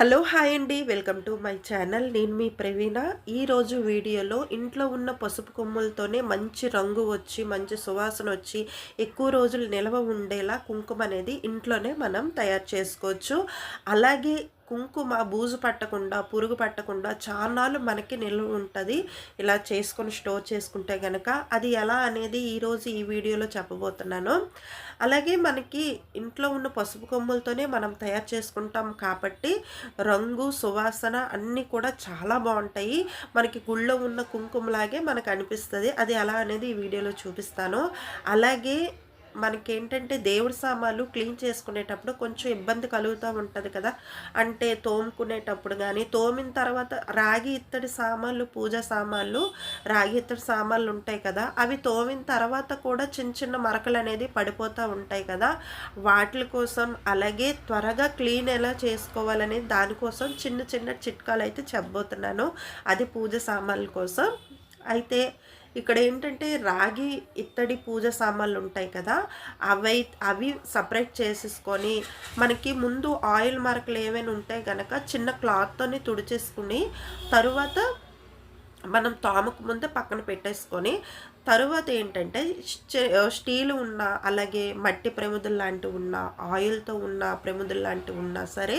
Hello hi అండి welcome to my channel. నేను మీ ప్రవీణ. ఈరోజు వీడియోలో ఇంట్లో ఉన్న పసుపు కొమ్ములతోనే మంచి రంగు వచ్చి మంచి సువాసన వచ్చి ఎక్కువ రోజులు నిల్వ ఉండేలా కుంకుమ అనేది ఇంట్లోనే మనం తయారు చేసుకోవచ్చు. అలాగే కుంకుమ బూజు పట్టకుండా పురుగు పట్టకుండా చాలాలు మనకి నిల్వ ఉంటుంది. ఇలా చేసుకొని స్టోర్ చేసుకుంటే కనుక అది ఎలా అనేది ఈరోజు ఈ వీడియోలో చెప్పబోతున్నాను. అలాగే మనకి ఇంట్లో ఉన్న పసుపు కొమ్ములతోనే మనం తయారు చేసుకుంటాం కాబట్టి రంగు సువాసన అన్నీ కూడా చాలా బాగుంటాయి. మనకి గుళ్ళో ఉన్న కుంకుమలాగే మనకు అనిపిస్తుంది. అది ఎలా అనేది ఈ వీడియోలో చూపిస్తాను. అలాగే మనకేంటంటే దేవుడి సామాన్లు క్లీన్ చేసుకునేటప్పుడు కొంచెం ఇబ్బంది కలుగుతూ ఉంటుంది కదా. అంటే తోముకునేటప్పుడు కానీ తోమిన తర్వాత రాగి ఇత్తడి సామాన్లు పూజ సామాన్లు రాగి ఇత్తడి సామాన్లు ఉంటాయి కదా. అవి తోమిన తర్వాత కూడా చిన్న చిన్న మరకలు అనేది పడిపోతూ ఉంటాయి కదా. వాటి కోసం అలాగే త్వరగా క్లీన్ ఎలా చేసుకోవాలనేది దానికోసం చిన్న చిన్న చిట్కాలు అయితే చెప్పబోతున్నాను. అది పూజ సామాన్ల కోసం. అయితే ఇక్కడ ఏంటంటే రాగి ఇత్తడి పూజ సామాన్లు ఉంటాయి కదా అవి అవి సపరేట్ చేసేసుకొని మనకి ముందు ఆయిల్ మార్కులు ఏమైనా ఉంటాయి కనుక చిన్న క్లాత్తోని తుడిచేసుకుని తరువాత మనం తాముకు ముందు పక్కన పెట్టేసుకొని తరువాత ఏంటంటే స్టీల్ ఉన్న అలాగే మట్టి ప్రమిదలు లాంటివి ఉన్న ఆయిల్తో ఉన్న ప్రమిదలు లాంటివి ఉన్నా సరే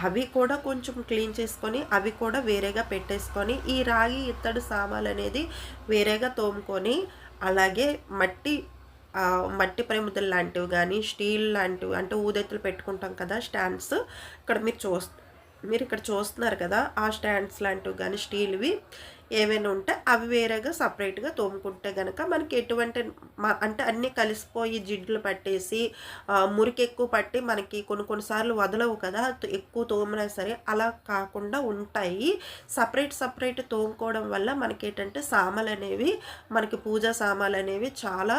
అవి కూడా కొంచెం క్లీన్ చేసుకొని అవి కూడా వేరేగా పెట్టేసుకొని ఈ రాగి ఇత్తడి సామాన్ అనేది వేరేగా తోముకొని అలాగే మట్టి మట్టి ప్రమిదలు లాంటివి కానీ స్టీల్ లాంటివి అంటే ఊదెత్తులు పెట్టుకుంటాం కదా స్టాండ్స్ ఇక్కడ మీరు చూస్తే మీరు ఇక్కడ చూస్తున్నారు కదా ఆ స్టాండ్స్ లాంటివి కానీ స్టీల్వి ఏవైనా ఉంటే అవి వేరేగా సపరేట్గా తోముకుంటే కనుక మనకి ఎటువంటి అంటే అన్నీ కలిసిపోయి జిడ్లు పట్టేసి మురికి ఎక్కువ పట్టి మనకి కొన్ని కొన్నిసార్లు వదలవు కదా ఎక్కువ తోమినా సరే అలా కాకుండా ఉంటాయి. సపరేట్ సపరేట్ తోముకోవడం వల్ల మనకి ఏంటంటే సామాలు అనేవి మనకి పూజా సామాలు అనేవి చాలా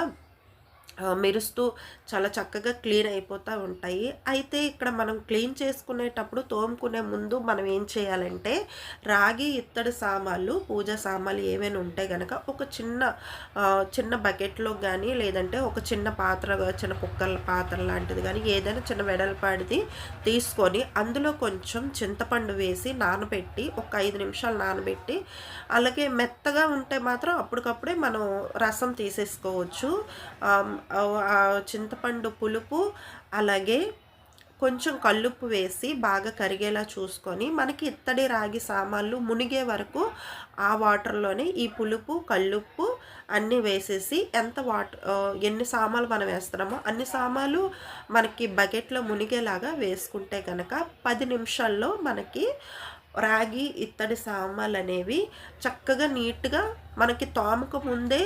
మెరుస్తూ చాలా చక్కగా క్లీన్ అయిపోతూ ఉంటాయి. అయితే ఇక్కడ మనం క్లీన్ చేసుకునేటప్పుడు తోముకునే ముందు మనం ఏం చేయాలంటే రాగి ఇత్తడి సామాన్లు పూజ సామాన్లు ఏమైనా ఉంటే కనుక ఒక చిన్న చిన్న బకెట్లో కానీ లేదంటే ఒక చిన్న పాత్ర చిన్న కుక్కల పాత్ర లాంటిది కానీ ఏదైనా చిన్న వెడల్పాడిది తీసుకొని అందులో కొంచెం చింతపండు వేసి నానబెట్టి ఒక ఐదు నిమిషాలు నానబెట్టి అలాగే మెత్తగా ఉంటే మాత్రం అప్పటికప్పుడే మనం రసం తీసేసుకోవచ్చు. చింతపండు పులుపు అలాగే కొంచెం కల్లుప్పు వేసి బాగా కరిగేలా చూసుకొని మనకి ఇత్తడి రాగి సామాన్లు మునిగే వరకు ఆ వాటర్లోనే ఈ పులుపు కల్లుప్పు అన్నీ వేసేసి ఎంత వాటర్ ఎన్ని సామాన్లు మనం వేస్తున్నామో అన్ని సామాన్లు మనకి బకెట్లో మునిగేలాగా వేసుకుంటే కనుక పది నిమిషాల్లో మనకి రాగి ఇత్తడి సామాన్లు అనేవి చక్కగా నీట్గా మనకి తోమక ముందే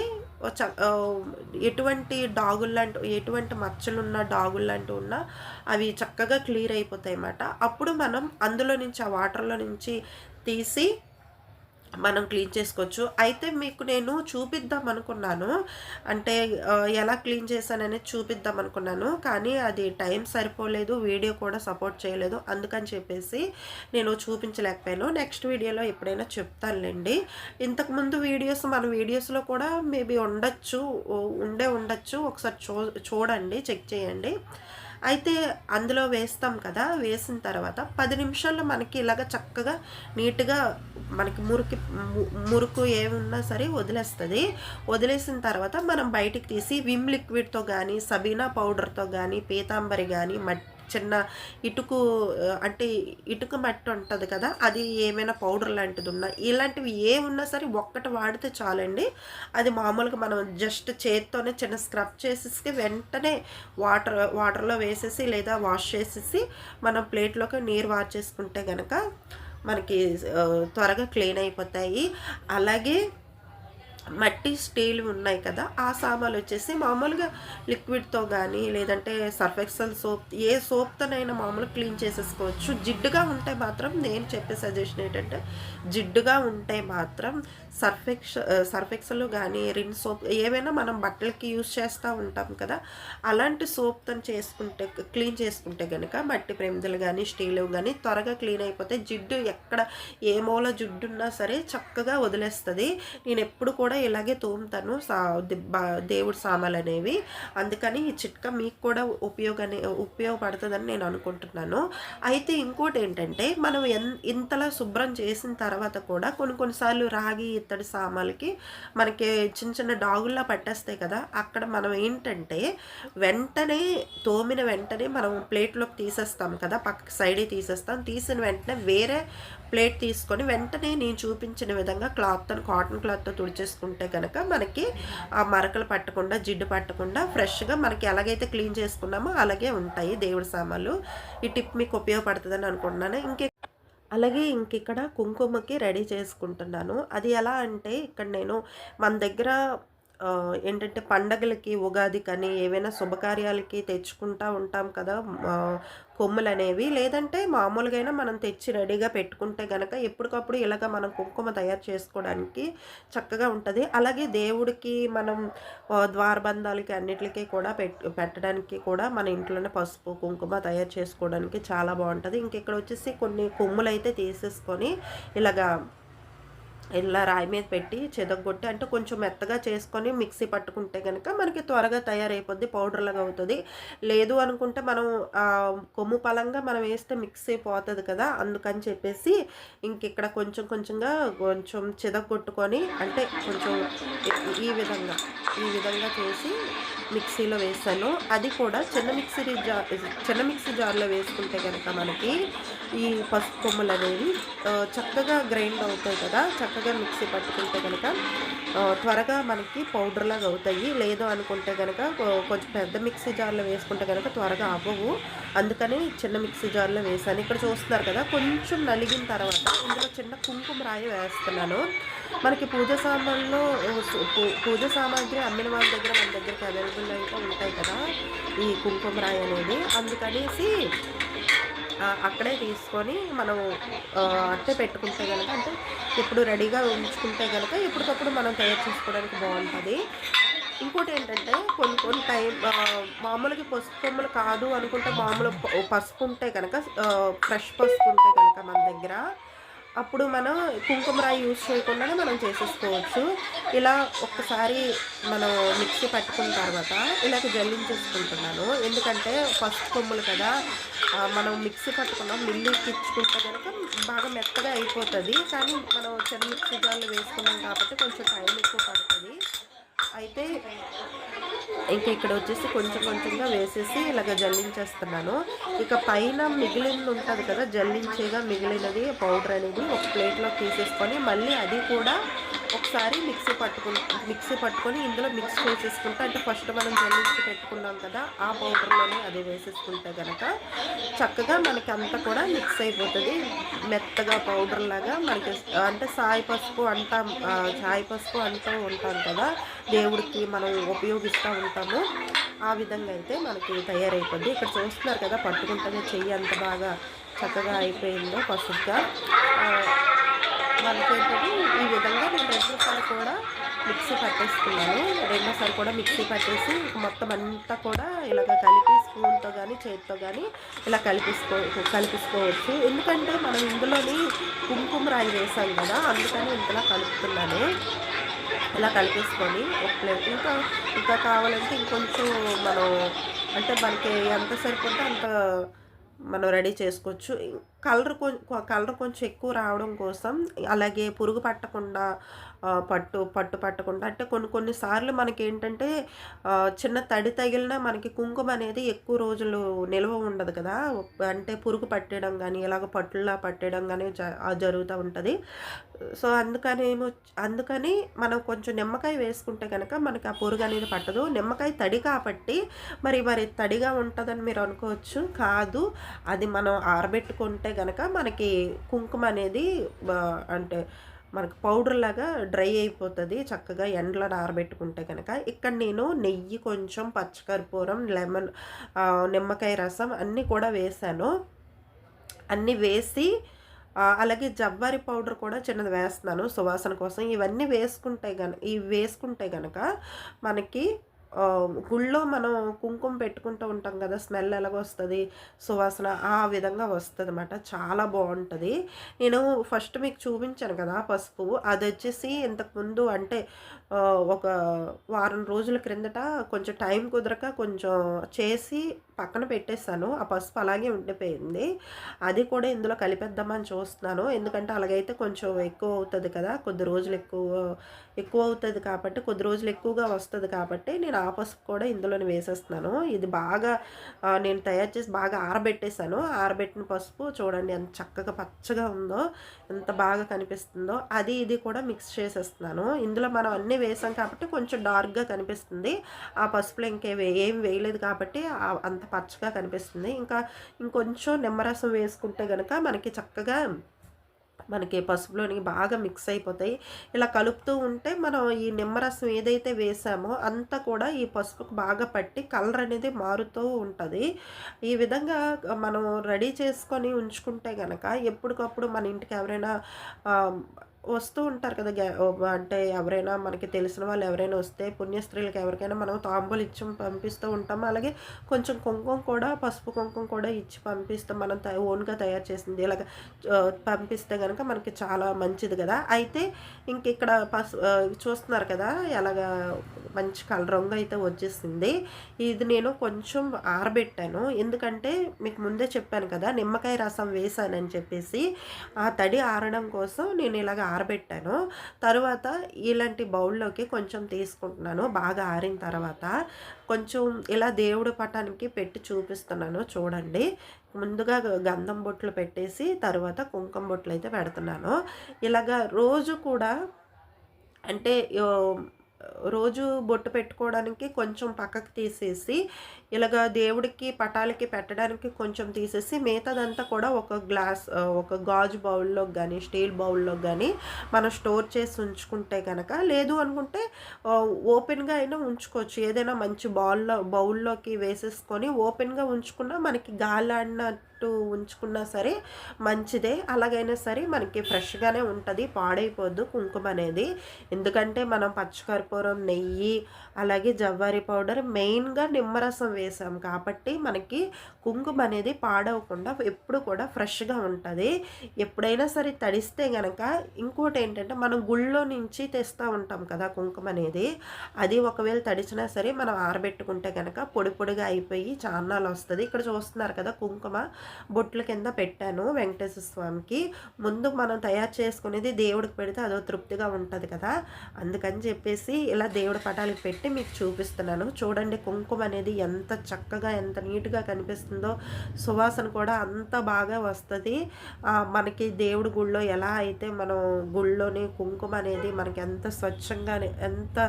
ఎటువంటి డాగుల్లాంటి ఎటువంటి మచ్చలున్న డాగుల్లాంటివి ఉన్నా అవి చక్కగా క్లియర్ అయిపోతాయి అన్నమాట అప్పుడు మనం అందులో నుంచి ఆ వాటర్లో నుంచి తీసి మనం క్లీన్ చేసుకోవచ్చు. అయితే మీకు నేను చూపిద్దాం అనుకున్నాను. అంటే ఎలా క్లీన్ చేశాననేది చూపిద్దాం అనుకున్నాను. కానీ అది టైం సరిపోలేదు. వీడియో కూడా సపోర్ట్ చేయలేదు. అందుకని చెప్పేసి నేను చూపించలేకపోయాను. నెక్స్ట్ వీడియోలో ఎప్పుడైనా చెప్తానులేండి. ఇంతకుముందు వీడియోస్ మన వీడియోస్లో కూడా మేబీ ఉండొచ్చు. ఉండే ఉండొచ్చు. ఒకసారి చూ చూడండి. చెక్ చేయండి. అయితే అందులో వేస్తాం కదా వేసిన తర్వాత పది నిమిషాల్లో మనకి ఇలాగ చక్కగా నీట్గా మనకి మురికి మురుకు ఏమున్నా సరే వదిలేస్తుంది. వదిలేసిన తర్వాత మనం బయటికి తీసి విమ్ లిక్విడ్తో కానీ సబీనా పౌడర్తో కానీ పీతాంబరి కానీ మట్టి చిన్న ఇటుకు అంటే ఇటుక మట్టి ఉంటుంది కదా అది ఏమైనా పౌడర్ లాంటిది ఉన్నా ఇలాంటివి ఏమున్నా సరే ఒక్కటి వాడితే చాలండి. అది మామూలుగా మనం జస్ట్ చేత్తోనే చిన్న స్క్రబ్ చేసేసి వెంటనే వాటర్ వాటర్లో వేసేసి లేదా వాష్ చేసేసి మనం ప్లేట్లోకి నీరు వాష్ చేసుకుంటే కనుక మనకి త్వరగా క్లీన్ అయిపోతాయి. అలాగే మట్టి స్టీల్ ఉన్నాయి కదా ఆ సామాన్లు వచ్చేసి మామూలుగా లిక్విడ్తో కానీ లేదంటే సర్ఫెక్సల్ సోప్ ఏ సోప్తోనైనా మామూలుగా క్లీన్ చేసేసుకోవచ్చు. జిడ్డుగా ఉంటే మాత్రం నేను చెప్పే సజెషన్ ఏంటంటే జిడ్డుగా ఉంటే మాత్రం సర్ఫెక్స్ సర్ఫెక్సల్ కానీ రిన్ సోప్ ఏవైనా మనం బట్టలకి యూజ్ చేస్తూ ఉంటాం కదా అలాంటి సోప్తో చేసుకుంటే క్లీన్ చేసుకుంటే కనుక మట్టి ప్రేమిదలు కానీ స్టీల్ కానీ త్వరగా క్లీన్ అయిపోతే జిడ్డు ఎక్కడ ఏ మూల జిడ్డు ఉన్నా సరే చక్కగా వదిలేస్తుంది. నేను ఎప్పుడు కూడా కూడా ఇలాగే తోముతాను. సా బా- దేవుడి సామాన్లు అనేవి. అందుకని ఈ చిట్కా మీకు కూడా ఉపయోగనే ఉపయోగపడుతుందని నేను అనుకుంటున్నాను. అయితే ఇంకోటి ఏంటంటే మనం ఎన్ ఇంతలా శుభ్రం చేసిన తర్వాత కూడా కొన్ని కొన్నిసార్లు రాగి ఇత్తడి సామాలకి మనకి చిన్న చిన్న డాగుల్లా పట్టేస్తాయి కదా. అక్కడ మనం ఏంటంటే వెంటనే తోమిన వెంటనే మనం ప్లేట్లోకి తీసేస్తాం కదా. పక్క సైడే తీసేస్తాం. తీసిన వెంటనే వేరే ప్లేట్ తీసుకొని వెంటనే నేను చూపించిన విధంగా క్లాత్తో కాటన్ క్లాత్తో తుడిచేసుకుంటే కనుక మనకి ఆ మరకలు పట్టకుండా జిడ్డు పట్టకుండా ఫ్రెష్గా మనకి ఎలాగైతే క్లీన్ చేసుకున్నామో అలాగే ఉంటాయి దేవుడి సామాన్లు. ఈ టిప్ మీకు ఉపయోగపడుతుందని అనుకుంటున్నాను. ఇంకే అలాగే ఇంకిక్కడ కుంకుమకి రెడీ చేసుకుంటున్నాను. అది ఎలా అంటే ఇక్కడ నేను మన దగ్గర ఏంటంటే పండగలకి ఉగాది కానీ ఏవైనా శుభకార్యాలకి తెచ్చుకుంటా ఉంటాం కదా కొమ్ములు అనేవి లేదంటే మామూలుగా అయినా మనం తెచ్చి రెడీగా పెట్టుకుంటే కనుక ఎప్పటికప్పుడు ఇలాగ మనం కుంకుమ తయారు చేసుకోవడానికి చక్కగా ఉంటుంది. అలాగే దేవుడికి మనం ద్వారబంధాలకి అన్నిటికీ కూడా పెట్ పెట్టడానికి కూడా మన ఇంట్లోనే పసుపు కుంకుమ తయారు చేసుకోవడానికి చాలా బాగుంటుంది. ఇంక ఇక్కడ వచ్చేసి కొన్ని కొమ్ములు అయితే తీసేసుకొని ఇలాగా ఇలా రాయి మీద పెట్టి చెదగొట్టి అంటే కొంచెం మెత్తగా చేసుకొని మిక్సీ పట్టుకుంటే కనుక మనకి త్వరగా తయారైపోద్ది పౌడర్ లాగా అవుతుంది. లేదు అనుకుంటే మనం కొమ్ము పలంగా మనం వేస్తే మిక్సీ పోతుంది కదా అందుకని చెప్పేసి ఇంక ఇక్కడ కొంచెం కొంచెంగా కొంచెం చెదగొట్టుకొని అంటే కొంచెం ఈ- ఈ విధంగా ఈ విధంగా చేసి మిక్సీలో వేసాను అది కూడా చిన్న మిక్సీ జార్ చిన్న మిక్సీ జార్లో వేసుకుంటే కనుక మనకి ఈ పసుపు కొమ్మలు అనేవి చక్కగా గ్రైండ్ అవుతాయి కదా చక్కగా మిక్సీ పట్టుకుంటే కనుక త్వరగా మనకి పౌడర్లాగా అవుతాయి. లేదు అనుకుంటే కనుక కొంచెం పెద్ద మిక్సీ జార్లో వేసుకుంటే కనుక త్వరగా అవ్వవు. అందుకని చిన్న మిక్సీ జార్లో వేసాను. ఇక్కడ చూస్తున్నారు కదా కొంచెం నలిగిన తర్వాత ఇందులో చిన్న కుంకుమ రాయి వేస్తున్నాను. మనకి పూజ సామాన్లో పూ- పూజ సామాగ్రి అమ్మిన వాళ్ళ దగ్గర మన దగ్గరికి అవైలబుల్ అయితే ఉంటాయి కదా ఈ కుంకుమ రాయి అనేది. అందుకనేసి అక్కడే తీసుకొని మనం అట్టే పెట్టుకుంటే కనుక అంటే ఇప్పుడు రెడీగా ఉంచుకుంటే కనుక ఎప్పటికప్పుడు మనం తయారు చేసుకోవడానికి బాగుంటుంది. ఇంకోటి ఏంటంటే కొన్ని కొన్ని టైం మామూలుగా పసుపు కొమ్మలు కాదు అనుకుంటే మామూలు పసుపు ఉంటే కనుక ఫ్రెష్ పసుపు ఉంటే కనుక మన దగ్గర అప్పుడు మనం కుంకుమ రాయి యూజ్ చేయకుండానే మనం చేసేసుకోవచ్చు. ఇలా ఒక్కసారి మనం మిక్సీ పట్టుకున్న తర్వాత ఇలాగ జల్లించేసుకుంటున్నాను. ఎందుకంటే ఫస్ట్ కొమ్ములు కదా మనం మిక్సీ పట్టుకున్నాం మిల్లు ఇచ్చుకుంటే కనుక బాగా మెత్తగా అయిపోతుంది. కానీ మనం చిన్న మిక్సీ జార్లో వేసుకున్నాం కాబట్టి కొంచెం టైం ఎక్కువ పడుతుంది. అయితే ఇంకా ఇక్కడ వచ్చేసి కొంచెం కొంచెంగా వేసేసి ఇలాగ జల్లించేస్తున్నాను. ఇక పైన మిగిలింది ఉంటుంది కదా జల్లించేగా మిగిలినది పౌడర్ అనేది ఒక ప్లేట్లో తీసేసుకొని మళ్ళీ అది కూడా ఒకసారి మిక్సీ పట్టుకుని మిక్సీ పట్టుకొని ఇందులో మిక్స్ చేసేసుకుంటే. అంటే ఫస్ట్ మనం జల్లించి పెట్టుకున్నాం కదా ఆ పౌడర్లోనే అది వేసేసుకుంటే కనుక చక్కగా మనకి అంతా కూడా మిక్స్ అయిపోతుంది. మెత్తగా పౌడర్ లాగా మనకి అంటే సాయి పసుపు అంటాం సాయి పసుపు అంటూ ఉంటాం కదా దేవుడికి మనం ఉపయోగిస్తూ ఉంటాము. ఆ విధంగా అయితే మనకి తయారైపోద్ది. ఇక్కడ చూస్తున్నారు కదా పట్టుకుంటేనే చెయ్యి అంత బాగా చక్కగా అయిపోయిందో పసుపుగా. ఆ, మనకేంటంటే ఈ విధంగా నేను రెండోసారి కూడా మిక్సీ పట్టేసుకున్నాను. రెండోసారి కూడా మిక్సీ పట్టేసి మొత్తం అంతా కూడా ఇలాగ కలిపి స్పూన్తో కానీ చేతితో కానీ ఇలా కలిపిసుకో కలిపిసుకోవచ్చు. ఎందుకంటే మనం ఇందులోని కుంకుమ రాయి వేసాం కదా అందుకని ఇంతలా కలుపుతున్నాను. ఇలా కలిపేసుకొని ఒక ప్లేట్. ఇంకా ఇంకా కావాలంటే ఇంకొంచెం మనం అంటే మనకి ఎంత సరిపోతే అంత మనం రెడీ చేసుకోవచ్చు. కలర్ కొంచెం కలర్ కొంచెం ఎక్కువ రావడం కోసం అలాగే పురుగు పట్టకుండా పట్టు పట్టు పట్టకుండా అంటే కొన్ని కొన్నిసార్లు మనకి ఏంటంటే చిన్న తడి తగిలినా మనకి కుంకుమ అనేది ఎక్కువ రోజులు నిల్వ ఉండదు కదా. అంటే పురుగు పట్టడం కానీ ఇలాగ పట్టులా పట్టడం కానీ జ జరుగుతూ ఉంటుంది. సో అందుకని ఏమో అందుకని మనం కొంచెం నిమ్మకాయ వేసుకుంటే కనుక మనకి ఆ పురుగు అనేది పట్టదు. నిమ్మకాయ తడి కాబట్టి మరి మరి తడిగా ఉంటుందని మీరు అనుకోవచ్చు. కాదు అది మనం ఆరబెట్టుకుంటే కనుక మనకి కుంకుమ అనేది అంటే మనకు పౌడర్ లాగా డ్రై అయిపోతుంది చక్కగా ఎండలో ఆరబెట్టుకుంటే కనుక ఇక్కడ నేను నెయ్యి కొంచెం పచ్చకర్పూరం లెమన్ నిమ్మకాయ రసం అన్నీ కూడా వేసాను. అన్నీ వేసి అలాగే జవ్వారి పౌడర్ కూడా చిన్నది వేస్తున్నాను సువాసన కోసం. ఇవన్నీ వేసుకుంటే గన ఇవి వేసుకుంటే కనుక మనకి గుళ్ళో మనం కుంకుమ పెట్టుకుంటూ ఉంటాం కదా స్మెల్ ఎలాగొస్తుంది సువాసన ఆ విధంగా వస్తుంది అనమాట చాలా బాగుంటుంది. నేను ఫస్ట్ మీకు చూపించాను కదా పసుపు అది వచ్చేసి ఇంతకుముందు అంటే ఒక వారం రోజుల క్రిందట కొంచెం టైం కుదరక కొంచెం చేసి పక్కన పెట్టేస్తాను ఆ పసుపు అలాగే ఉండిపోయింది. అది కూడా ఇందులో కలిపేద్దామని చూస్తున్నాను. ఎందుకంటే అలాగైతే కొంచెం ఎక్కువ అవుతుంది కదా కొద్ది రోజులు ఎక్కువ ఎక్కువ అవుతుంది కాబట్టి కొద్ది రోజులు ఎక్కువగా వస్తుంది కాబట్టి నేను రా పసుపు కూడా ఇందులోనే వేసేస్తున్నాను. ఇది బాగా నేను తయారు చేసి బాగా ఆరబెట్టేశాను. ఆరబెట్టిన పసుపు చూడండి ఎంత చక్కగా పచ్చగా ఉందో ఎంత బాగా కనిపిస్తుందో. అది ఇది కూడా మిక్స్ చేసేస్తున్నాను. ఇందులో మనం అన్నీ వేసాం కాబట్టి కొంచెం డార్క్గా కనిపిస్తుంది. ఆ పసుపులో ఇంకే ఏం వేయలేదు కాబట్టి అంత పచ్చగా కనిపిస్తుంది. ఇంకా ఇంకొంచెం నిమ్మరసం వేసుకుంటే కనుక మనకి చక్కగా మనకి పసుపులోని బాగా మిక్స్ అయిపోతాయి. ఇలా కలుపుతూ ఉంటే మనం ఈ నిమ్మరసం ఏదైతే వేసామో అంతా కూడా ఈ పసుపుకు బాగా పట్టి కలర్ అనేది మారుతూ ఉంటుంది. ఈ విధంగా మనం రెడీ చేసుకొని ఉంచుకుంటే కనుక ఎప్పటికప్పుడు మన ఇంటికి ఎవరైనా వస్తూ ఉంటారు కదా గ్యా- అంటే ఎవరైనా మనకి తెలిసిన వాళ్ళు ఎవరైనా వస్తే పుణ్యస్త్రీలకు ఎవరికైనా మనం తాంబూలు ఇచ్చి పంపిస్తూ ఉంటాం అలాగే కొంచెం కుంకుమ కూడా పసుపు కుంకుమ కూడా ఇచ్చి పంపిస్తాం. మనం త- ఓన్గా తయారు చేసింది ఇలాగ పంపిస్తే కనుక మనకి చాలా మంచిది కదా. అయితే ఇంక ఇక్కడ పసు చూస్తున్నారు కదా ఎలాగా మంచి కలర్ రంగు అయితే వచ్చేసింది. ఇది నేను కొంచెం ఆరబెట్టాను. ఎందుకంటే మీకు ముందే చెప్పాను కదా నిమ్మకాయ రసం వేసానని చెప్పేసి ఆ తడి ఆరడం కోసం నేను ఇలాగ ఆరబెట్టాను. తర్వాత ఇలాంటి బౌల్లోకి కొంచెం తీసుకుంటున్నాను. బాగా ఆరిన తర్వాత కొంచెం ఇలా దేవుడి పటానికి పెట్టి చూపిస్తున్నాను చూడండి. ముందుగా గంధం బొట్లు పెట్టేసి తర్వాత కుంకుమ బొట్లు అయితే పెడుతున్నాను. ఇలాగా రోజు కూడా అంటే రోజు బొట్టు పెట్టుకోవడానికి కొంచెం పక్కకు తీసేసి ఇలాగ దేవుడికి పటాలకి పెట్టడానికి కొంచెం తీసేసి మిగతాదంతా కూడా ఒక గ్లాస్ ఒక గాజు బౌల్లో కానీ స్టీల్ బౌల్లో కానీ మనం స్టోర్ చేసి ఉంచుకుంటే కనుక లేదు అనుకుంటే ఓపెన్గా అయినా ఉంచుకోవచ్చు. ఏదైనా మంచి బౌల్లో బౌల్లోకి వేసేసుకొని ఓపెన్గా ఉంచుకున్నా మనకి గాలాడిన పెట్టు ఉంచుకున్నా సరే మంచిదే. అలాగైనా సరే మనకి ఫ్రెష్గానే ఉంటుంది పాడైపోద్దు కుంకుమ అనేది. ఎందుకంటే మనం పచ్చికర్పూరం నెయ్యి అలాగే జవ్వారి పౌడర్ మెయిన్గా నిమ్మరసం వేసాం కాబట్టి మనకి కుంకుమ అనేది పాడవకుండా ఎప్పుడు కూడా ఫ్రెష్గా ఉంటుంది. ఎప్పుడైనా సరే తడిస్తే గనక ఇంకోటి ఏంటంటే మనం గుళ్ళో నుంచి తెస్తూ ఉంటాం కదా కుంకుమ అనేది. అది ఒకవేళ తడిచినా సరే మనం ఆరబెట్టుకుంటే కనుక పొడి పొడిగా అయిపోయి చాన్నాలు వస్తుంది. ఇక్కడ చూస్తున్నారు కదా కుంకుమ. బొట్ల కింద పెట్టాను వెంకటేశ్వర స్వామికి. ముందు మనం తయారు చేసుకునేది దేవుడికి పెడితే అదో తృప్తిగా ఉంటుంది కదా. అందుకని చెప్పేసి ఇలా దేవుడి పటాలకు పెట్టి మీకు చూపిస్తున్నాను. చూడండి కుంకుమ అనేది ఎంత చక్కగా ఎంత నీట్గా కనిపిస్తుందో. సువాసన కూడా అంత బాగా వస్తుంది. మనకి దేవుడి గుళ్ళో ఎలా అయితే మనం గుళ్ళోని కుంకుమ అనేది మనకి ఎంత స్వచ్ఛంగా ఎంత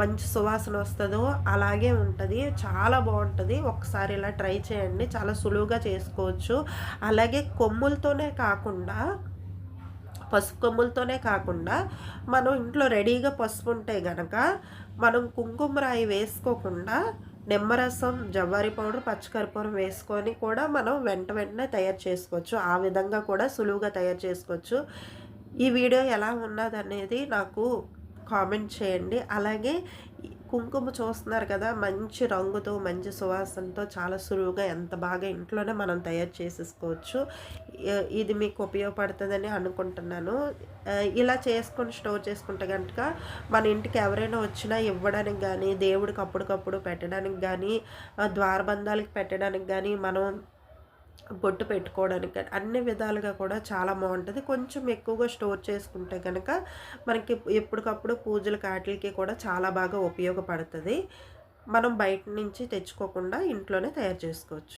మంచి సువాసన వస్తుందో అలాగే ఉంటుంది. చాలా బాగుంటుంది. ఒకసారి ఇలా ట్రై చేయండి. చాలా సులువుగా చేసుకోవచ్చు. అలాగే కొమ్ములతోనే కాకుండా పసుపు కొమ్ములతోనే కాకుండా మనం ఇంట్లో రెడీగా పసుపు ఉంటే గనక మనం కుంకుమ రాయి వేసుకోకుండా నిమ్మరసం జవ్వారి పౌడర్ పచ్చకర్పూరం వేసుకొని కూడా మనం వెంట వెంటనే తయారు చేసుకోవచ్చు. ఆ విధంగా కూడా సులువుగా తయారు చేసుకోవచ్చు. ఈ వీడియో ఎలా ఉన్నది అనేది నాకు కామెంట్ చేయండి. అలాగే కుంకుమ చూస్తున్నారు కదా మంచి రంగుతో మంచి సువాసనతో చాలా సులువుగా ఎంత బాగా ఇంట్లోనే మనం తయారు చేసేసుకోవచ్చు. ఇది మీకు ఉపయోగపడుతుందని అనుకుంటున్నాను. ఇలా చేసుకొని స్టోర్ చేసుకుంటే కనుక మన ఇంటికి ఎవరైనా వచ్చినా ఇవ్వడానికి కానీ దేవుడికి అప్పటికప్పుడు పెట్టడానికి కానీ ద్వారబంధాలకి పెట్టడానికి కానీ మనం బొట్టు పెట్టుకోవడానికి కానీ అన్ని విధాలుగా కూడా చాలా బాగుంటుంది. కొంచెం ఎక్కువగా స్టోర్ చేసుకుంటే కనుక మనకి ఎప్పటికప్పుడు పూజల కాటిలకి కూడా చాలా బాగా ఉపయోగపడుతుంది. మనం బయట నుంచి తెచ్చుకోకుండా ఇంట్లోనే తయారు చేసుకోవచ్చు.